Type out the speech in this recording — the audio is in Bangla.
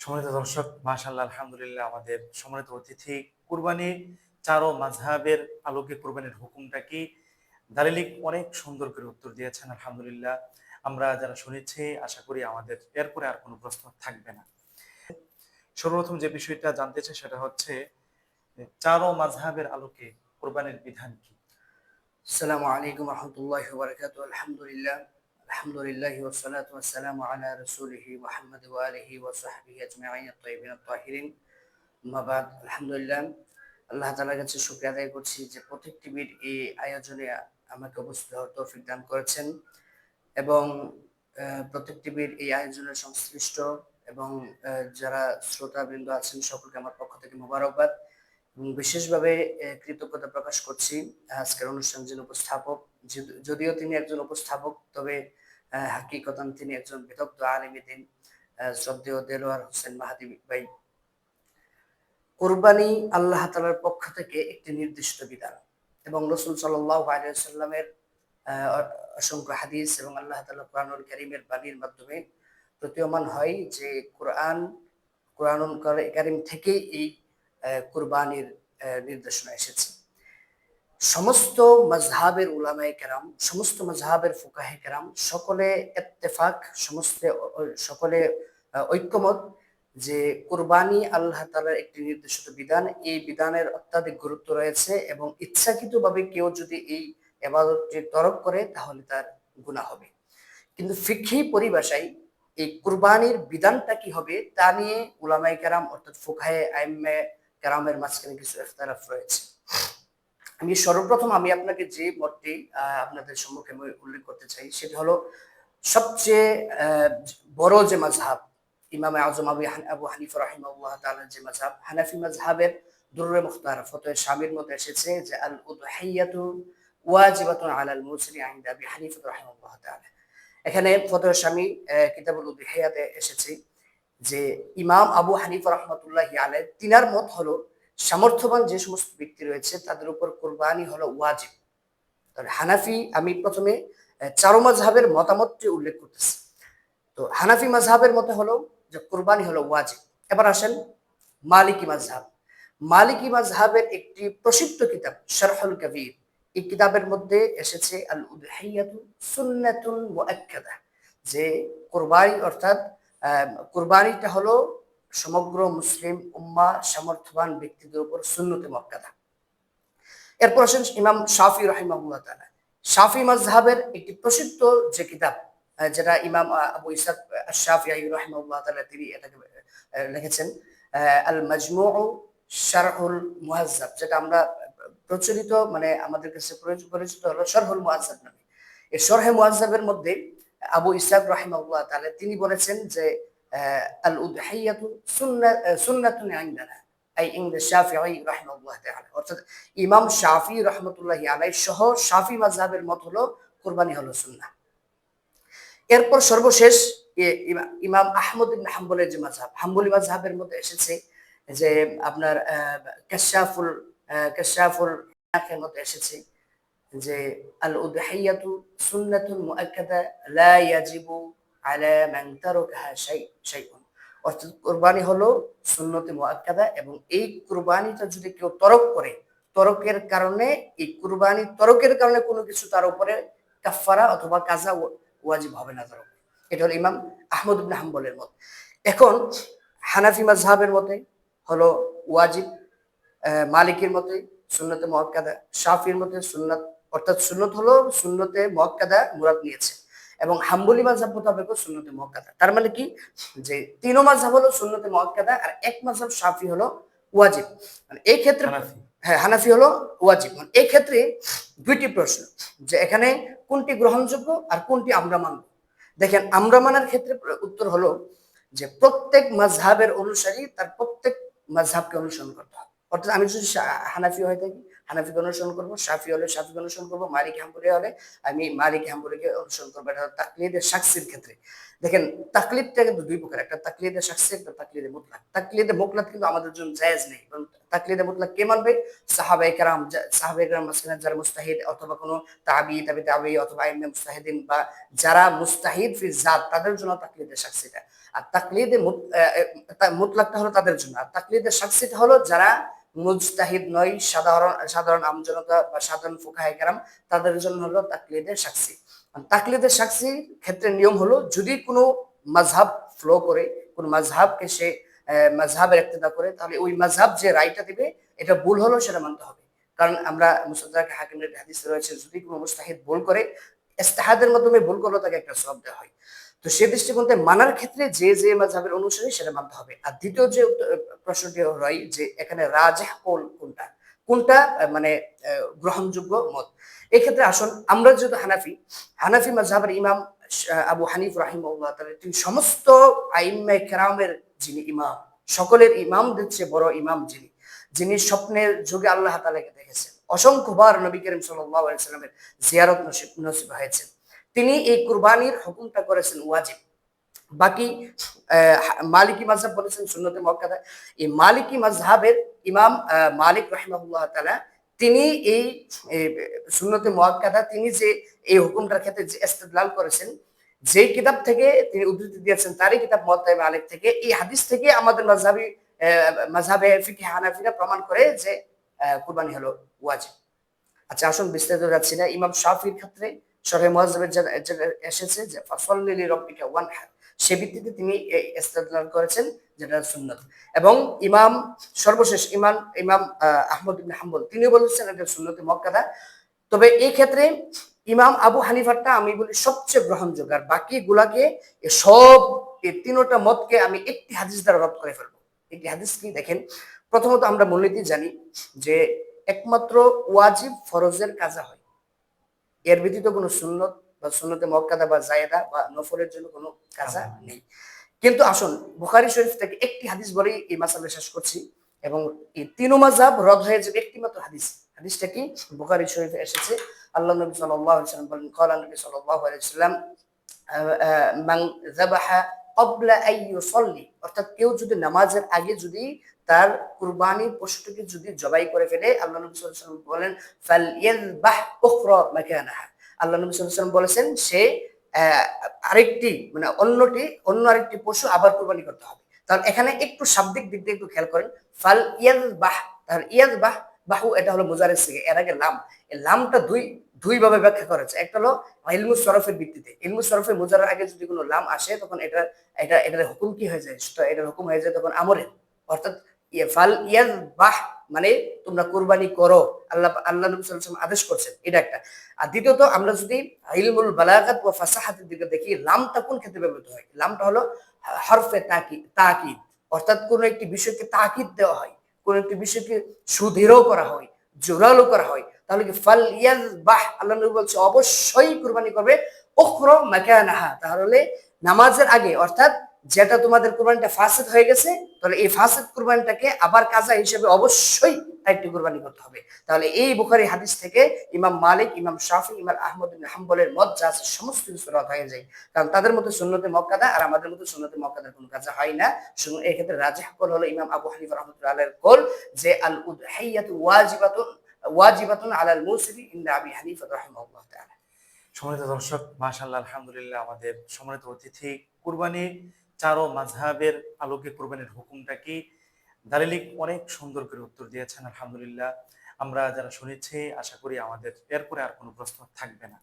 সম্মানিত দর্শক মাশাল্লাহ আলহামদুলিল্লাহ আমাদের সম্মানিত অতিথি কুরবানি চারো মাঝহাবের আলোকে কুরবানির হুকুমটা কি? দালিলিক অনেক সুন্দর করে উত্তর দিয়েছেন, আলহামদুলিল্লাহ। আমরা যারা শুনেছি, আশা করি আমাদের এরপরে আর কোনো প্রশ্ন থাকবে না। সর্বপ্রথম যে বিষয়টা জানতে চাই সেটা হচ্ছে, চারো মাঝহাবের আলোকে কোরবানির বিধান কি? সালামু আলাইকুম রহমতুল্লাহ বারকাত আলহামদুলিল্লাহ। الحمد لله الحمد لله والصلاة والسلام على رسوله محمد وآله وصحبه أجمعين الطيبين الطاهرين أما بعد الحمد لله আল্লাহ তালার কাছে শুক্রিয়া আদায় করছি যে প্রত্যেক টিভির এই আয়োজনে আমাকে উপস্থিত হওয়ার তৌফিক দান করেছেন এবং আহ, প্রত্যেক টিভির এই আয়োজনের সংশ্লিষ্ট এবং আহ, যারা শ্রোতাবৃন্দ আছেন সকলকে আমার পক্ষ থেকে মোবারকবাদ এবং বিশেষভাবে আহ, কৃতজ্ঞতা প্রকাশ করছি আজকের অনুষ্ঠান যিনি উপস্থাপক যদ- যদিও তিনি একজন উপস্থাপক, তবে হাকিকতান তিনি একজন বিদগ্ধ আলিমী দিন শ্রদ্ধেয় দেলোয়ার হোসেন মাহাদি ভাই। কোরবানি আল্লাহ তালার পক্ষ থেকে একটি নির্দিষ্ট বিধান এবং রসুল সাল্লাহ আলিয়াল্লামের অসংখ্য হাদিস এবং আল্লাহ তালা কোরআনুল করিমের বাণীর মাধ্যমে প্রতীয়মান হয় যে কোরআন, কোরআনুল করিম থেকে এই কোরবানির নির্দেশনা এসেছে। সমস্ত মজহাবের উলামায় কেরাম, সমস্ত মজহাবের ফুকাহে কেরাম, সকলে এত্তেফাক সমস্ত সকলে ঐক্যমত যে কোরবানি আল্লাহ তাআলার একটি নির্দেশিত বিধান, এই বিধানের অত্যাধিক গুরুত্ব রয়েছে এবং ইচ্ছাকৃতভাবে কেউ যদি এই এবাদতটি তরক করে, তাহলে তার গুনাহ হবে। কিন্তু ফিকহি পরিভাষায় এই কুরবানির বিধানটা কি হবে, তা নিয়ে উলামায়ে কেরাম, অর্থাৎ ফুকাহে আইম্মে কেরামের মাঝখানে কিছু ইখতালাফ রয়েছে। আমি সর্বপ্রথম আমি আপনাকে যে মতটি আপনাদের সম্মুখে আমি উল্লেখ করতে চাই সেটি হলো সবচেয়ে বড় যে মাঝহাব ইমাম আজম আবু আবু হানিফা রাহিমাহুল্লাহ তাআলার যে মাযহাব হানাফি মাযহাবের দুররে মুখতার ফতোয়া শামির মধ্যে এসেছে যে আল উদহিয়াতু ওয়াজিবাতুন আলাল মুসরি ইনদা আবি হানিফা রাহিমাহুল্লাহ তাআলা। এখানে ফতোয়া আহ, কিতাবুল উদহিয়াতে এসেছে যে ইমাম আবু হানিফা রহমতুল্লাহি আলাই তিনার মত হলো সামর্থ্যবান যে সমস্ত ব্যক্তি রয়েছে, তাদের উপর কোরবানি হলো ওয়াজিব। হানাফি, আমি প্রথমে চারো মাঝহাবের মতামতটি উল্লেখ করতেছি। তো হানাফি মাঝহাবের মতে হলো যে কোরবানি হলো ওয়াজিব। এবার আসেন মালিকি মাঝহাব মালিকি মাঝহাবের একটি প্রসিদ্ধ কিতাব, শারহুল কবির, এই কিতাবের মধ্যে এসেছে আল মুআক্কাদা, যে কোরবানি অর্থাৎ কোরবানিটা হলো সমগ্র মুসলিম উম্মা সামর্থ্যবান ব্যক্তিদের উপর সুন্নতে মক্কাদা এরপর আসেন ইমাম শাফি রহিমাহুল্লাহ তাআলা। শাফি মাজহাবের একটি প্রসিদ্ধ যে কিতাব যেটা ইমাম আবু ইসাক শাফিআই রহিমাহুল্লাহ তাআলা তিনি এটাকে লিখেছেন আল মাজমুউ শারহুল মুহাজ্জাব, যেটা আমরা প্রচলিত মানে আমাদের কাছে পরিচিত হলো শরহুল মুহাজ্জাব নামে। এই শরহে মুহাজ্জাবের মধ্যে আবু ইসাক রহিমাহুল্লাহ তাআলা তিনি বলেছেন যে উদহিয়াতু সুন্নাহ সুন্নাতুন ইনদানা আই ইনদা শাফিঈ রাহিমাহুল্লাহ তাআলা অর্থাৎ ইমাম শাফি রহমতুল্লাহি আলাই সহ শাফি মাযহাবের মত হলো কুরবানি হলো সুন্নাহ। এরপর সর্বশেষ ইমাম আহমদ ইবনে হাম্বলের যে মাযহাব, হাম্বলি মাযহাবের মধ্যে এসেছে যে আপনার কাশাফুল কাশাফুল নাকের মধ্যে এসেছে যে আল উদহিয়াতু সুন্নাতুন মুআক্কাদা লা ইয়াজিবু কুরবানি হলো সুন্নতে মুআক্কাদা এবং এই কুরবানিটা যদি কেউ তরক করে, তরকের কারণে, এই কুরবানি তরকের কারণে কোনো কিছু তার উপরে কাফারা অথবা কাজা ওয়াজিব হবে না তরক। এটা হলো ইমাম আহমদ ইবনে হাম্বলের মত। এখন হানাফি মাযহাবের মতে হলো ওয়াজিব মালিকের মতে সুন্নতে মুআক্কাদা, শাফির মতে সুন্নাত, অর্থাৎ সুন্নত হলো সুন্নতে মুআক্কাদা মুরাদ নিয়েছে। এবং হাম্বলি মাযহাব মোতাবেকও সুন্নতে মুআক্কাদা তার মানে কি? যে তিনো মাযহাব হলো সুন্নতে মুআক্কাদা আর এক মাযহাব শাফি হলো ওয়াজিব। মানে এই ক্ষেত্রে হ্যাঁ হানাফি হলো ওয়াজিব। মানে এই ক্ষেত্রে দুইটি প্রশ্ন যে এখানে কোনটি গ্রহণযোগ্য আর কোনটি আমরা মানব? দেখেন আমরা মানার ক্ষেত্রে উত্তর হলো যে প্রত্যেক মাযহাবের অনুসারী তার প্রত্যেক মাযহাবকে অনুসরণ করতে হবে অর্থাৎ আমি যদি হানাফি হয়ে থাকি হানাফিকে অনুসরণ করব, শাফি হলে শাফিকে অনুসরণ করব, মালিক হাম্বলি হলে আমি মালিক হাম্বলিকে অনুসরণ করব। এটা তাকলিদের শাকসির ক্ষেত্রে। দেখেন, তাকলিদটা কিন্তু দুই প্রকার। একটা তাকলিদের শাকসি একটা তাকলিদে মুতলাক। তাকলিদে মুতলাক কিন্তু আমাদের জন্য জায়েজ নেই। কারণ তাকলিদে মুতলাক কে মানবে? সাহাবাই কেরাম। সাহাবাই কেরাম মাসখানে যারা মুস্তাহিদ অথবা কোনো তাবি তাবি তাবি অথবা আইমে মুস্তাহিদিন বা যারা মুস্তাহিদ ফি জাত, তাদের জন্য তাকলিদের সাক্ষীটা আর তাকলিদে মুতলাকটা হলো তাদের জন্য। আর তাকলিদের সাক্ষীটা হলো যারা মুজতাহিদ নয়, সাধারণ সাধারণ আমজনতা বা সাধারণ ফুকাহে কেরাম, তাদের জন্য হলো তাকলিদের সাক্ষী। তাকলিদের সাক্ষীর ক্ষেত্রে নিয়ম হলো, যদি কোনো মাঝহাব ফ্লো করে, কোন মাঝহাবকে সে মাঝহাবের একতেদা করে, তাহলে ওই মাঝহাব যে রায়টা দিবে, এটা ভুল হলো সেটা মানতে হবে। কারণ আমরা মুসাদ্দাক হাকিমের হাদিস রয়েছে, যদি কোনো মুস্তাহিদ ভুল করে, ইস্তেহাদের মাধ্যমে ভুল করলে তাকে একটা সব দেওয়া হয়। তো সে দৃষ্টিকোণ থেকে মানার ক্ষেত্রে যে যে মাঝহাবের অনুসারী সেটা মানতে হবে। আর দ্বিতীয় যে প্রশ্নটি হয় যে এখানে রাজেহ কোল কোনটা? কোনটা মানে গ্রহণযোগ্য মত? এক্ষেত্রে আসুন, আমরা যেহেতু হানাফি হানাফি মাঝহাবের ইমাম আবু হানিফ তাআলা তিনি সমস্ত আইম্মে কেরামের যিনি ইমাম, সকলের ইমামদের চেয়ে বড় ইমাম যিনি যিনি স্বপ্নের যুগে আল্লাহ তাআলাকে দেখেছেন। অসংখ্যবার নবী করিম আলাইহি সাল্লামের জিয়ারত নসিব হয়েছে তিনি এই কুরবানির হুকুমটা করেছেন ওয়াজিব। বাকি মালিকি মাযহাব বলেছেন সুন্নতে মুআক্কাদা এই মালিকি মাযহাবের ইমাম মালিক রাহিমাহুল্লাহ তাআলা তিনি এই সুন্নতে মুআক্কাদা তিনি যে এই হুকুমটার ক্ষেত্রে যে ইস্তেদলাল করেছেন যেই কিতাব থেকে তিনি উদ্ধৃতি দিয়েছেন তারই কিতাব মুয়াত্তা মালিক থেকে এই হাদিস থেকে আমাদের মাযহাবি আহ, মাযহাবে ফিকহে হানাফিরা প্রমাণ করে যে কুরবানি হলো ওয়াজিব। আচ্ছা আসুন বিস্তারিত যাচ্ছি না। ইমাম শাফির ক্ষেত্রে যেটা এসেছে যে, ফাসল্লি লিরাব্বিকা ওয়ানহার সে ভিত্তিতে তিনি এই করেছেন যেটা সুন্নত। এবং ইমাম, সর্বশেষ ইমাম ইমাম আহমদ হাম্বল তিনি বলেছেন এটা মক্কাদা। তবে এই ক্ষেত্রে ইমাম আবু হানিফারটা আমি বলি সবচেয়ে গ্রহণযোগ্য। আর বাকি গুলাকে সব এই তিনোটা মতকে আমি একটি হাদিস দ্বারা রদ করে ফেলব। একটি হাদিস কি? দেখেন, প্রথমত আমরা মূলনীতি জানি যে একমাত্র ওয়াজিব ফরজের কাজা হয়। এর ব্যতীত কোনো সুন্নত বা সুন্নতে মক্কাদা বা জায়দা বা নফরের জন্য কোনো কাজা নেই। কিন্তু আসুন বুখারি শরীফ থেকে একটি হাদিস বলেই এই মাসালা শেষ করছি এবং এই তিনো মাজাব রদ হয়ে যাবে একটি মাত্র হাদিস। হাদিসটা কি? বুখারি শরীফে এসেছে আল্লাহ নবী সাল্লাম বলেন কলা নবী সাল্লাহ আলাইসাল্লাম মাং মান যাবাহা অর্থাৎ কেউ যদি নামাজের আগে যদি তার কুরবানির পশুটিকে যদি জবাই করে ফেলে, আল্লাহ বলেন ইয়াযবাহ আল্লাহ বলেছেন, সে আরেকটি মানে অন্যটি, অন্য আরেকটি পশু আবার কুরবানি করতে হবে। তাহলে এখানে একটু শাব্দিক দিক দিয়ে একটু খেয়াল করেন। ফাল ইয়াদ বাহ তাহলে ইয়াদ বাহ বাহু এটা হলো মুজারের সিগে এর আগে লাম। এই লামটা দুই দুই ভাবে ব্যাখ্যা করেছে একটা হলো ইলমু সরফের ভিত্তিতে। ইলমু সরফের মুজারের আগে যদি কোনো লাম আসে, তখন এটা এটা এটার হুকুম কি হয়ে যায়? তো এটার হুকুম হয়ে যায় তখন আমরের। অর্থাৎ ফাল ইয়াদ বাহ মানে তোমরা কুরবানি করো। আল্লাহ আল্লাহ নবী ওয়াসাল্লাম আদেশ করছেন। এটা একটা। আর দ্বিতীয়ত আমরা যদি ইলমুল বালাগাত ওয়া ফাসাহাতের দিকে দেখি, লামটা কোন ক্ষেত্রে ব্যবহৃত হয়? লামটা হলো হরফে তাকিদ তাকিদ। অর্থাৎ কোন একটি বিষয়কে তাকিদ দেওয়া হয়। কোন একটি বিষয়কে সুদৃঢ় করা হয়, জোরালো করা হয়। তাহলে কি ফাল ইয়াজ বাহ আল্লাহ নবী বলছে, অবশ্যই কুরবানি করবে। ওখরো মাকানাহা, তাহলে নামাজের আগে, অর্থাৎ যেটা তোমাদের কুরবানিটা ফাসেদ হয়ে গেছে, তাহলে এই ফাসেদ কুরবানিটাকে আবার কাজা হিসেবে অবশ্যই একটি কুরবানি করতে হবে। তাহলে এই বুখারি হাদিস থেকে ইমাম মালিক, ইমাম শাফি, ইমাম আহমদ হাম্বলের মত যা আছে, সমস্ত কিছু রদ হয়ে যায়। কারণ তাদের মধ্যে সুন্নতে মক্কাদা, আর আমাদের মধ্যে সুন্নতে মক্কাদার কোনো কাজা হয় না। শুধু এই ক্ষেত্রে রাজিহ কল হলো ইমাম আবু হানিফা রহমতুল্লাহ আলাইহির কল, যে আল উদহাইয়াতু ওয়াজিবাতুন ওয়াজিবাতুন আলাল মুসরি ইন্দা আবি হানিফা রাহিমাহুল্লাহ তাআলা। সম্মানিত দর্শক, মাশাআল্লাহ, আলহামদুলিল্লাহ আমাদের সম্মানিত অতিথি, কুরবানি চারো মাঝহাবের আলোকে কুরবানির হুকুমটা কি? দালিলিক অনেক সুন্দর করে উত্তর দিয়েছেন, আলহামদুলিল্লাহ। আমরা যারা শুনেছি, আশা করি আমাদের এরপরে আর কোনো প্রশ্ন থাকবে না।